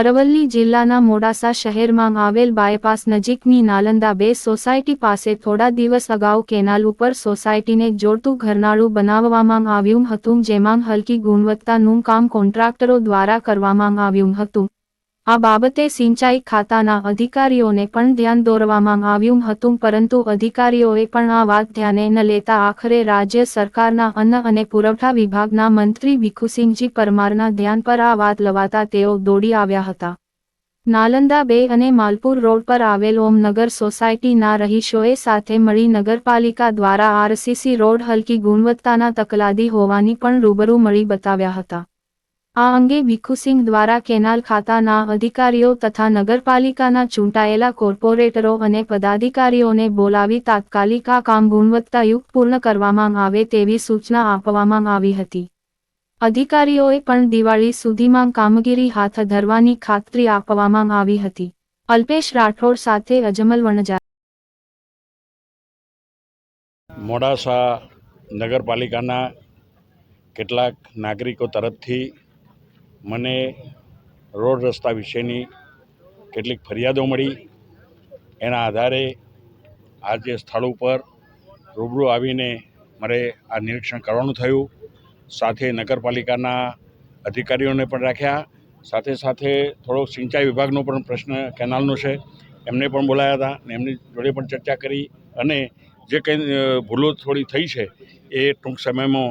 અરવલ્લી જિલ્લાના મોડાસા શહેરમાં આવેલ બાયપાસ નજીકની નાલંદા બે સોસાયટી પાસે થોડા દિવસ અગાઉ કેનાલ ઉપર સોસાયટીને જોડતું ઘરનાળું બનાવવામાં આવ્યું હતું, જેમાં હલકી ગુણવત્તાનું કામ કોન્ટ્રાક્ટરો દ્વારા કરવામાં આવ્યું હતું. આ બાબતે સિંચાઈ ખાતાના અધિકારીઓને પણ ધ્યાન દોરવામાં આવ્યું હતું, પરંતુ અધિકારીઓએ પણ આ વાત ધ્યાને ન લેતા આખરે રાજ્ય સરકારના અન્ન અને પુરવઠા વિભાગના મંત્રી ભીખુસિંહજી પરમારના ધ્યાન પર આ વાત લવાતા તેઓ દોડી આવ્યા હતા. નાલંદા બે અને માલપુર રોડ પર આવેલ ઓમનગર સોસાયટીના રહીશોએ સાથે મળી નગરપાલિકા દ્વારા આરસીસી રોડ હલકી ગુણવત્તાના તકલાદી હોવાની પણ રૂબરૂ મળી બતાવ્યા હતા. આ અંગે ભીખુસિંહ દ્વારા કેનાલ ખાતાના અધિકારીઓ તથા નગરપાલિકાના ચૂંટાયેલા કોર્પોરેટરો અને પદાધિકારીઓને બોલાવી તાત્કાલિક આ કામ ગુણવત્તાયુક્ત પૂર્ણ કરવામાં આવે તેવી સૂચના આપવામાં આવી હતી. અધિકારીઓએ પણ દિવાળી સુધીમાં કામગીરી હાથ ધરવાની ખાતરી આપવામાં આવી હતી. અલ્પેશ રાઠોડ સાથે અજમલ વણજા મોડાસા નગરપાલિકાના કેટલાક નાગરિકો તરફથી મને રોડ રસ્તા વિશેની કેટલીક ફરિયાદો મળી. એના આધારે આજે સ્થળ ઉપર રૂબરૂ આવીને મારે આ નિરીક્ષણ કરવાનું થયું. સાથે નગરપાલિકાના અધિકારીઓને પણ રાખ્યા. સાથે સાથે થોડોક સિંચાઈ વિભાગનો પણ પ્રશ્ન કેનાલનો છે. એમને પણ બોલાયા હતા અને એમની જોડે પણ ચર્ચા કરી. અને જે કંઈ ભૂલો થોડી થઈ છે એ ટૂંક સમયમાં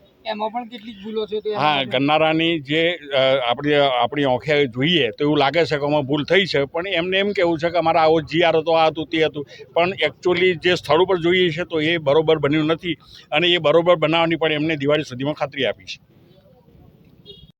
એમાં પણ કેટલીક ભૂલો છે હા ગન્નારાની જે આપણી આપણી આંખે જોઈએ તો એવું લાગે છે કે આમાં ભૂલ થઈ છે પણ એમને એમ કેવું છે કે અમારા આવો જીઆર હતો આ હતું તે હતું. પણ એકચ્યુઅલી જે સ્થળ ઉપર જોઈએ છે તો એ બરોબર બન્યું નથી અને એ બરોબર બનાવવાની પણ એમને દિવાળી સુધીમાં ખાતરી આપી છે.